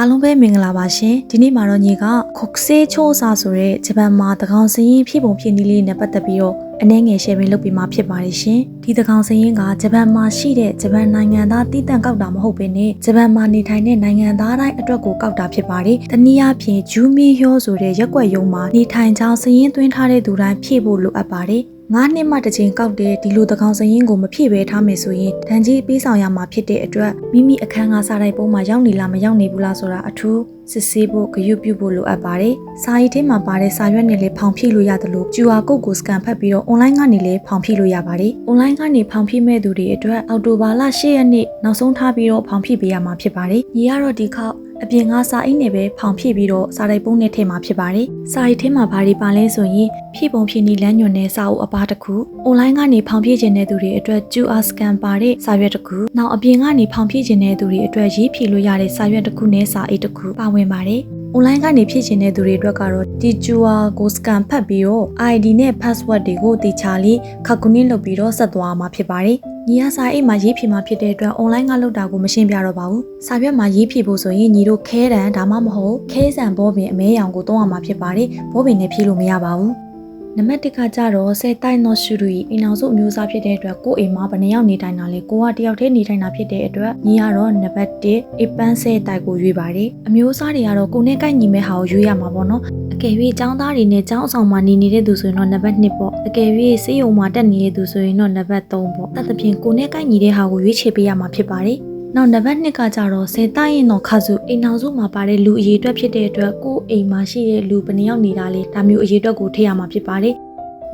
အားလုံးပဲမင်္ဂလာပါရှင်ဒီနေ့မှာတော့ညီကခုတ်ဆေးချိုးစာဆိုတဲ့ဂျပန်မှာတကောင်စရင်ဖြစ်ပုံဖြစ်နည်းလေးနဲ့ပတ်သက်ပြီးတော့အနည်းငယ် share ပေးလုပ်ပေးမှာဖြစ်ပါတယ်ရှင်ဒီတကောင်စရင်ကဂျပန်မှာရှိတဲ့ဂျပန်နိုင်ငံသားတည်တံ့ကောက်တာမဟုတ်ဘဲနဲ့ဂျပန်မှာနေထိုင်တဲ့နိုင်ငံသားတိုင်းအတွက်ကိုကောက်တာဖြစ်ပါတယ်တနည်းအားဖြင့်ဂျူမီဟျောဆိုတဲ့ရက်ွက်ရုံမှာနေထိုင်ကြောင်းစရင်သွင်းထားတဲ့သူတိုင်းဖြည့်ဖို့လိုအပ်ပါတယ် ငါးနှစ်မှတစ်ချိန်ကောက်တဲ့ဒီလိုတကောင်စရင်ကိုမဖြည့်ဘဲထားမယ်ဆိုရင်ဒဏ်ကြီးပေးဆောင်ရမှာဖြစ်တဲ့အတွက်မိမိအခန်းကစားတိုင်းပုံမှာရောက်နေလားမရောက်နေဘူးလားဆိုတာအထူးစစ်ဆေးဖို့ဂရုပြုဖို့လိုအပ်ပါတယ်။စာရေးထဲမှာပါတဲ့စာရွက်နဲ့လည်းဖောင်ဖြည့်လို့ရတယ်လို့ QR code ကို scan ဖတ်ပြီးတော့ online ကနေလည်းဖောင်ဖြည့်လို့ရပါတယ်။ online ကနေဖောင်ဖြည့်မဲ့သူတွေအတွက်အော်တိုဘာလ10ရက်နေ့နောက်ဆုံးထားပြီးတော့ဖောင်ဖြည့်ပေးရမှာဖြစ်ပါတယ်။ညီကတော့ဒီခေါက် အပြင်ကစာအိတ်နဲ့ပဲဖောင်ဖြည့်ပြီးတော့စာရိုက်ပုံးနဲ့ထည့်မှာဖြစ်ပါတယ်။စာရိတ်ထဲမှာဘာတွေပါလဲဆိုရင်ဖြည့်ပုံဖြည့်နည်းလမ်းညွှန်တဲ့စာအုပ်အပါတစ်ခု online ကနေဖောင်ဖြည့်ခြင်းတဲ့သူတွေအတွက် QR scan ပါတဲ့စာရွက်တစ်ခုနောက်အပြင်ကနေဖောင်ဖြည့်ခြင်းတဲ့သူတွေအတွက်ရေးဖြည့်လို့ရတဲ့စာရွက်တစ်ခုနဲ့စာအိတ်တစ်ခုပါဝင်ပါတယ်။ online ကနေဖြည့်ချင်တဲ့သူတွေအတွက်ကတော့ဒီ QR ကို scan ဖတ်ပြီးတော့ ID နဲ့ password တွေကိုတေချာလေးခက်ကူနင်းလုပ်ပြီးတော့ဆက်သွားမှာဖြစ်ပါတယ်။ညီရစာအိတ်မှာရေးဖြည့်မှာဖြစ်တဲ့အတွက် online ကလုပ်တာကိုမရှင်းပြတော့ပါဘူး။စာရွက်မှာရေးဖြည့်ဖို့ဆိုရင်ညီတို့ခဲတံဒါမှမဟုတ်ခဲဆန်ဘောပင်အမဲရောင်ကိုသုံးရမှာဖြစ်ပါတယ်။ဘောပင်နဲ့ဖြည့်လို့မရပါဘူး။ နံပါတ်1ကကြတော့ဆယ်တိုက်နော့ရှူရီအိမ်အောင်စုအမျိုးအစားဖြစ်တဲ့အတွက်ကိုယ့်အိမ်မှာဘယ်နှယောက်နေထိုင်တာလဲကိုကတယောက်တည်းနေထိုင်တာဖြစ်တဲ့အတွက်ညီကတော့နံပါတ်1အပန်းဆယ်တိုက်ကိုရွေးပါတယ်အမျိုးအစားတွေကတော့ကိုနဲ့ကိုက်ညီမဲ့ဟာကိုရွေးရမှာပေါ့နော်အကယ်၍ចောင်းသားတွေနဲ့ចောင်းအဆောင်မှာနေနေတဲ့သူဆိုရင်တော့နံပါတ်2ပေါ့အကယ်၍စေးရုံမှာတက်နေတဲ့သူဆိုရင်တော့နံပါတ်3ပေါ့တသဖြင့်ကိုနဲ့ကိုက်ညီတဲ့ဟာကိုရွေးချယ်ပေးရမှာဖြစ်ပါတယ် နောက်နံပါတ်2ကကြတော့စေတိုက်ရင်တော့ခါစုအိမ်အောင်စုမှာပါတဲ့လူအရေးအတွက်ဖြစ်တဲ့အတွက်ကိုယ့်အိမ်မှာရှိတဲ့လူဘယ်နှယောက်နေတာလဲဒါမျိုးအရေးအတွက်ကိုထည့်ရမှာဖြစ်ပါတယ်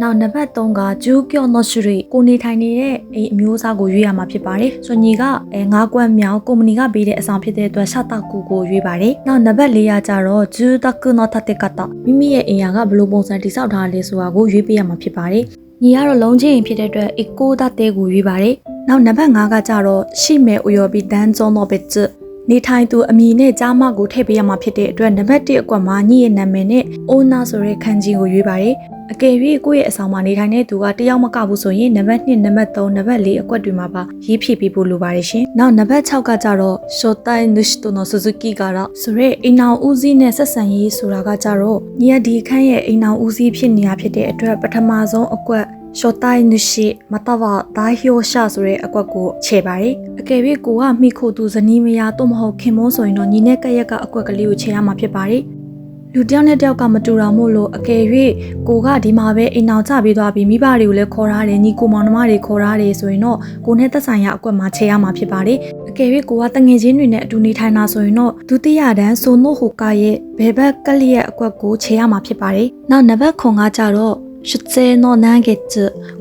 နောက်နံပါတ်3ကဂျူးကျော်နော့ရှရီကိုနေထိုင်နေတဲ့အိမ်အမျိုးအစားကိုရွေးရမှာဖြစ်ပါတယ်။ဆိုညီကအဲငါးကွက်မြောင်ကုမ္ပဏီကပေးတဲ့အဆောင်ဖြစ်တဲ့အတွက်ရှတာကူကိုရွေးပါတယ်။နောက်နံပါတ်4ကကြတော့ဂျူးတကုနောတတေကတာမိမိရဲ့အိမ်ယာကဘယ်လိုပုံစံတိစောက်ထားလဲဆိုတာကိုရွေးပေးရမှာဖြစ်ပါတယ်။ညီကတော့လုံးချင်းအိမ်ဖြစ်တဲ့အတွက်အီကိုဒတဲကိုရွေးပါတယ်။ နောက်နံပါတ်5ကကြတော့ရှိမဲဥယောဘီဒန်ဇွန်နောဘက်ချ်နေထိုင်သူအမည်နဲ့ကြားမကိုထည့်ပေးရမှာဖြစ်တဲ့အတွက်နံပါတ်1အကွက်မှာညီရဲ့နာမည်နဲ့အိုနာဆိုတဲ့ခန်းကြီးကိုရွေးပါတယ်။အကယ်၍ကိုယ့်ရဲ့အဆောင်မှာနေထိုင်တဲ့သူကတယောက်မကဘူးဆိုရင်နံပါတ်2နံပါတ်3နံပါတ်4အကွက်တွေမှာပါရေးဖြည့်ပေးဖို့လိုပါတယ်ရှင်။နောက်နံပါတ်6ကကြတော့ရှောတိုင်နုရှ်တိုနိုဆူဇူကီကတော့ဆိုရဲအိမ်အောင်ဦးစီးနဲ့ဆက်ဆံရေးဆိုတာကကြတော့ညီရဒီခန်းရဲ့အိမ်အောင်ဦးစီးဖြစ်နေတာဖြစ်တဲ့အတွက်ပထမဆုံးအကွက် ရှော့တိုင်းနရှိမတဝဒါဟျိုရှာဆိုတဲ့အကွက်ကိုခြေပါတယ်အကယ်၍ကိုကမိခိုသူဇနီးမယားတော့မဟုတ်ခင်မုန်းဆိုရင်တော့ညီနဲ့ကက်ရက်ကအကွက်ကလေးကိုခြေရမှာဖြစ်ပါတယ်လူတယောက်နဲ့တယောက်ကမတူတာမို့လို့အကယ်၍ကိုကဒီမှာပဲအိမ်အောင်ချပေးသွားပြီးမိဘတွေကိုလည်းခေါ်ထားတယ်ညီကိုမောင်နှမတွေခေါ်ထားတယ်ဆိုရင်တော့ကိုနဲ့သက်ဆိုင်ရာအကွက်မှာခြေရမှာဖြစ်ပါတယ်အကယ်၍ကိုကတငယ်ချင်းတွေနဲ့အတူနေထိုင်တာဆိုရင်တော့ဒုတိယတန်းဆိုနိုဟိုကရဲ့ဘယ်ဘက်ကလျက်အကွက်ကိုခြေရမှာဖြစ်ပါတယ်နောက်နံပါတ်9ကကြတော့ ရှစ်စဲနော်နန်းကကျ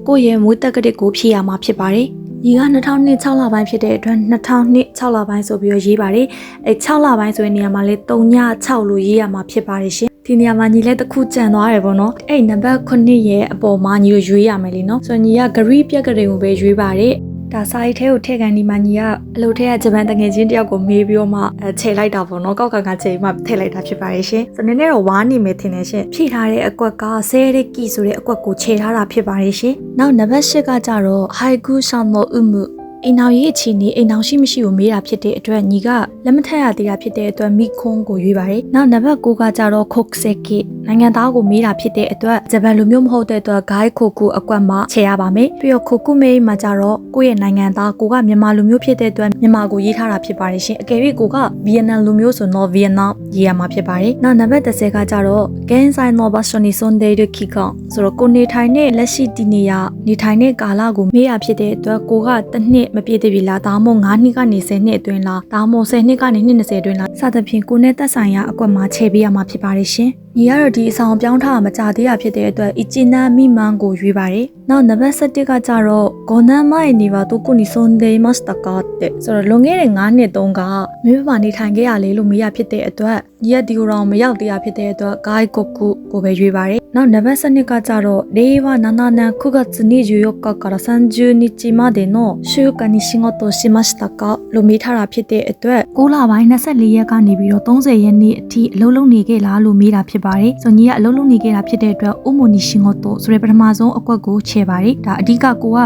ကိုရဲ့မွေးတက်ကလေးကိုဖြည့်ရမှာဖြစ်ပါတယ်။ညီက2002 6လပိုင်းဖြစ်တဲ့အတွက်2002 6လပိုင်းဆိုပြီးတော့ရေးပါတယ်။အဲ6လပိုင်းဆိုတဲ့နေရာမှာလေ3ည6လို့ရေးရမှာဖြစ်ပါတယ်ရှင်။ဒီနေရာမှာညီလည်းတစ်ခုကြံသွားတယ်ပေါ့နော်။အဲ့နံပါတ်9ရဲ့အပေါ်မှာညီတို့ရွေးရမယ်လीနော်။ဆိုတော့ညီကဂရီးပြက်ကလေးကိုပဲရွေးပါတယ်။ ဒါစာရေးထဲကိုထည့်ကန်ဒီမှာညီကအလုပ်ထဲကဂျပန်တငယ်ချင်းတယောက်ကိုမေးပြီးတော့မှအဲခြေလိုက်တာပေါ့နော်ကောက်ကန်ကချိန်မှထည့်လိုက်တာဖြစ်ပါရဲ့ရှင်ဆိုတော့နည်းနည်းတော့ဝါနေမယ်ထင်တယ်ရှင်ဖြည့်ထားတဲ့အကွက်ကဆဲရဲကီဆိုတဲ့အကွက်ကိုခြေထားတာဖြစ်ပါရဲ့ရှင်နောက်နံပါတ်၈ကကြတော့ဟိုင်ကူရှောင်းမိုဥမှု အိမ်အောင်ရေးအချင်းနေအိမ်အောင်ရှိမရှိကိုမေးတာဖြစ်တဲ့အတွက်ညီကလက်မထက်ရသေးတာဖြစ်တဲ့အတွက်မိခွန်းကိုရွေးပါတယ်။နောက်နံပါတ်9ကကြတော့ခုတ်ဆက်ကီနိုင်ငံသားကိုမေးတာဖြစ်တဲ့အတွက်ဂျပန်လူမျိုးမဟုတ်တဲ့အတွက်ဂိုင်းခိုကူအကွက်မှာခြေရပါမယ်။ပြီးတော့ခိုကူမေးမှာကြတော့ကိုယ့်ရဲ့နိုင်ငံသားကိုကမြန်မာလူမျိုးဖြစ်တဲ့အတွက်မြန်မာကိုရေးထားတာဖြစ်ပါတယ်ရှင်။အကယ်၍ကိုကဗီယက်နမ်လူမျိုးဆိုတော့ဗီယက်နမ်ရေးရမှာဖြစ်ပါတယ်။နောက်နံပါတ်10ကကြတော့ဂန်ဆိုင်နော်ဘာရှနီဆွန်ဒေးဒခီကောင်ဆိုတော့ကိုနေထိုင်တဲ့လက်ရှိဒီနေရနေထိုင်တဲ့ကာလကိုမေးရဖြစ်တဲ့အတွက်ကိုကတစ်နှစ်မပြည့်သေးပြီလားဒါမှမဟုတ်9နှစ်ကနေ10နှစ်အတွင်းလားဒါမှမဟုတ်10နှစ်ကနေ20အတွင်းလားစသဖြင့်ကိုနဲ့သက်ဆိုင်ရာအကွက်မှာခြေပေးရမှာဖြစ်ပါတယ်ရှင်ညီကတော့ဒီအဆောင်ပြောင်းထားတာမကြသေးတာဖြစ်တဲ့အတွက်အချီနာမိမန်ကိုရွေးပါတယ်။နောက်နံပါတ်7ကကြတော့ဂွန်နမ်မိုင်နေပါတော့ကိုနီဆွန်ဒေးမတ်စတကာတဲ့ဆိုတော့လွန်ခဲ့တဲ့9နှစ်တုန်းကမိဘနေထိုင်ခဲ့ရလေလို့မရဖြစ်တဲ့အတွက်ညီရဒီကိုတော့မရောက်သေးရဖြစ်တဲ့အတွက်ဂိုင်းကိုကူကိုပဲရွေးပါတယ်။ နောက်နံပါတ်7ကကြတော့令和7年9月24日から30日までの週間に仕事をしましたかလို့မေးထားတာဖြစ်တဲ့အတွက်9လပိုင်း24ရက်ကနေပြီးတော့30ရက်နေ့အထိအလုပ်လုပ်နေခဲ့လားလို့မေးတာဖြစ်ပါတယ်။ဆိုညီကအလုပ်လုပ်နေခဲ့တာဖြစ်တဲ့အတွက်ဥမိုနီရှင်ဂိုတိုဆိုတဲ့ပထမဆုံးအကွက်ကိုချဲပါတယ်။ဒါအဓိကကိုက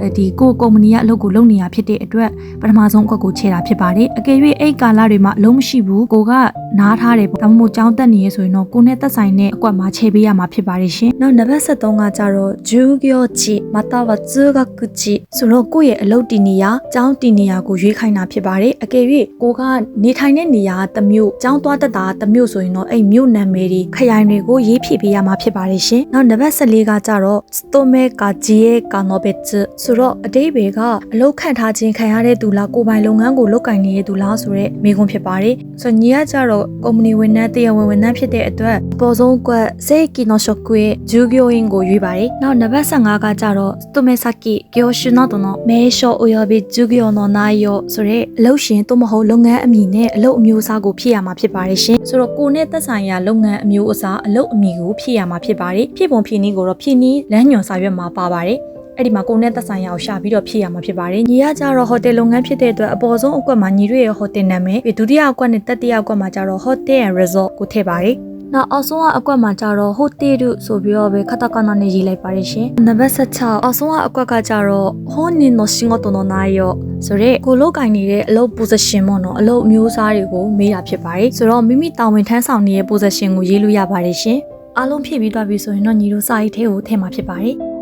အဲဒီကိုကုမ္ပဏီကအလုပ်ကိုလုပ်နေရဖြစ်တဲ့အတွက်ပထမဆုံးအကွက်ကိုချဲတာဖြစ်ပါတယ်အကယ်၍အဲ့ကာလတွေမှာအလုံးမရှိဘူးကိုကနားထားတယ်ပေါ့ဒါမှမဟုတ်ကြောင်းတက်နေရဆိုရင်တော့ကိုနဲ့သက်ဆိုင်တဲ့အကွက်မှာချဲပေးရမှာ ဖြစ်ပါတယ်ရှင်နောက်နံပါတ်73ကကြတော့ဂျူဂယောချီမတာဝဇူဂကုချီဆိုတော့ကိုယ့်ရဲ့အလုပ်တီနေရကြောင်းတီနေရကိုရွေးခိုင်းတာဖြစ်ပါတယ်အကယ်၍ကိုကနေထိုင်တဲ့နေရာကတစ်မျိုးကြောင်းသွားတက်တာကတစ်မျိုးဆိုရင်တော့အဲ့မြို့နာမည်တွေခရိုင်တွေကိုရေးဖြည့်ပေးရမှာဖြစ်ပါတယ်ရှင်နောက်နံပါတ်14ကကြတော့စတိုမဲကာဂျီယေကာနိုဘက်ချ်ဆိုတော့အတိတ်ဘေကအလုပ်ခန့်ထားခြင်းခံရတဲ့သူလားကိုယ်ပိုင်လုပ်ငန်းကိုလုပ်ကင်နေတဲ့သူလားဆိုတော့မိကွန်းဖြစ်ပါတယ်ဆိုတော့ညီကကြတော့ကုမ္ပဏီဝန်ထမ်းတရားဝင်ဝန်ထမ်းဖြစ်တဲ့အတွက်အပေါ်ဆုံးကွက်စေကီနိုရှော့ကွေဂျူဂီယိုအင်ကိုရွေးပါတယ်နောက်နံပါတ်15ကကြတော့စတိုမဲဆာကီဂီယိုရှူနိုတိုနိုမဲရှော့အိုယောဘီဂျူဂီယိုနိုနာယောဆိုတဲ့အလုပ်ရှင်သို့မဟုတ်လုပ်ငန်းအမည်နဲ့အလုပ်အမျိုးအစားကိုဖြည့်ရမှာဖြစ်ပါတယ်ရှင်ဆိုတော့ကိုနဲ့သက်ဆိုင်ရာလုပ်ငန်းအမျိုးအစားအလုပ်အမည်ကိုဖြည့်ရမှာဖြစ်ပါတယ်ဖြည့်ပုံဖြည့်နည်းကိုတော့ဖြည့်နည်းလမ်းညွှန်စာရွက်မှာပါပါတယ်အဲ့ဒီမှာကိုနဲ့သက်ဆိုင်ရာကိုရှာပြီးတော့ဖြည့်ရမှာဖြစ်ပါတယ်။ညီကကြတော့ဟိုတယ်လုပ်ငန်းဖြစ်တဲ့အတွက်အပေါ်ဆုံးအကွက်မှာညီတို့ရဲ့ဟိုတယ်နာမည်ပြီးဒုတိယအကွက်နဲ့တတိယအကွက်မှာကြတော့ Hotel and Resort ကိုထည့်ပါတယ်။ နောက်အောက်ဆုံးကအကွက်မှာကြတော့ hotel တို့ဆိုပြီးတော့ပဲခတကနာနဲ့ရေးလိုက်ပါတယ်ရှင်။နံပါတ်16အောက်ဆုံးကအကွက်ကကြတော့ honin no shingoto no nayo ဆိုတော့ကိုလုတ်ကင်နေတဲ့အလုပ် position ပေါ့နော်အလုပ်အမျိုးအစားတွေကိုမေးတာဖြစ်ပါတယ်။ဆိုတော့မိမိတာဝန်ထမ်းဆောင်နေတဲ့ position ကိုရေးလို့ရပါတယ်ရှင်။အားလုံးဖြည့်ပြီးသွားပြီဆိုရင်တော့ညီတို့စာရေးထဲကိုထည့်မှာဖြစ်ပါတယ်။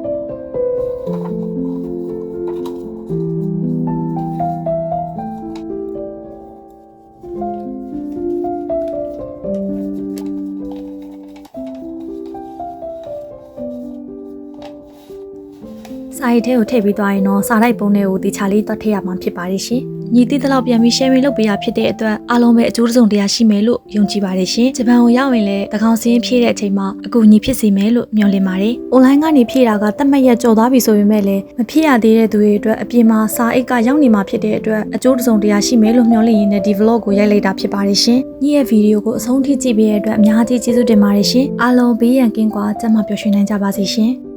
စာရိတ်ထဲကိုထည့်ပြီးသွားရင်တော့စာလိုက်ပုံတွေကိုတေချာလေးတွတ်ထည့်ရမှာဖြစ်ပါတယ်ရှင်။ညီတိတလောက်ပြန်ပြီး sharing လုပ်ပေးရဖြစ်တဲ့အတွက်အားလုံးပဲအကျိုးတစုံတရာရှိမယ်လို့ယုံကြည်ပါတယ်ရှင်။ဂျပန်ကိုရောက်ရင်လည်းတကောင်စင်းဖြည့်တဲ့အချိန်မှာအကူအညီဖြစ်စေမယ်လို့မျှော်လင့်ပါတယ်။ online ကနေဖြည့်တာကတတ်မှတ်ရက်ကြော်သွားပြီဆိုပေမဲ့လည်းမဖြည့်ရသေးတဲ့သူတွေအတွက်အပြင်မှာစာအိတ်ကရောက်နေမှာဖြစ်တဲ့အတွက်အကျိုးတစုံတရာရှိမယ်လို့မျှော်လင့်ရင်းနဲ့ဒီ vlog ကိုရိုက်လိုက်တာဖြစ်ပါတယ်ရှင်။ညီရဲ့ဗီဒီယိုကိုအဆုံးထိကြည့်ပေးတဲ့အတွက်အများကြီးကျေးဇူးတင်ပါတယ်ရှင်။အားလုံးဘေးရန်ကင်းကွာကျန်းမာပျော်ရွှင်နိုင်ကြပါစေရှင်။